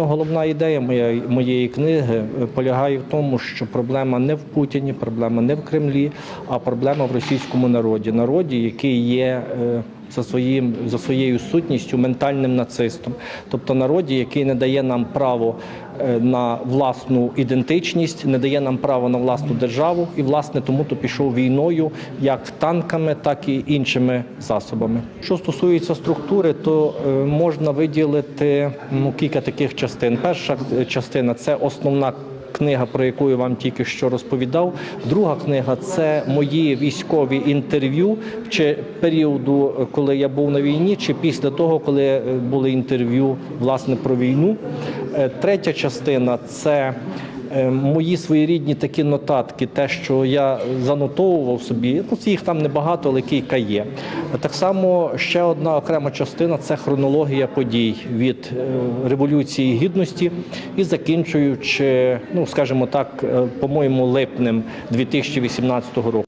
Ну, Головна ідея моєї, книги е, полягає в тому, що проблема не в Путіні, проблема не в Кремлі, а проблема в російському народі. Народі, який є е, за, своїм, за своєю сутністю ментальним нацистом. Тобто народі, який не дає нам право на власну ідентичність, не дає нам право на власну державу, і власне тому то пішов війною як танками, так і іншими засобами. Що стосується структури, то е, можна виділити ну, кілька таких частин. Перша е, частина це основна. Книга, про яку я вам тільки що розповідав. Друга книга це мої військові інтерв'ю чи періоду, е, коли я був на війні, чи після того, коли е, були інтерв'ю власне про війну. Е, Третя частина це е, мої своєрідні такі нотатки, те, що я занотовував собі. Ну, їх там небагато, але кілька є. Так само ще одна окрема частина це хронологія подій від е, революції гідності і закінчуючи, ну скажімо так, по-моєму, липнем 2018 року.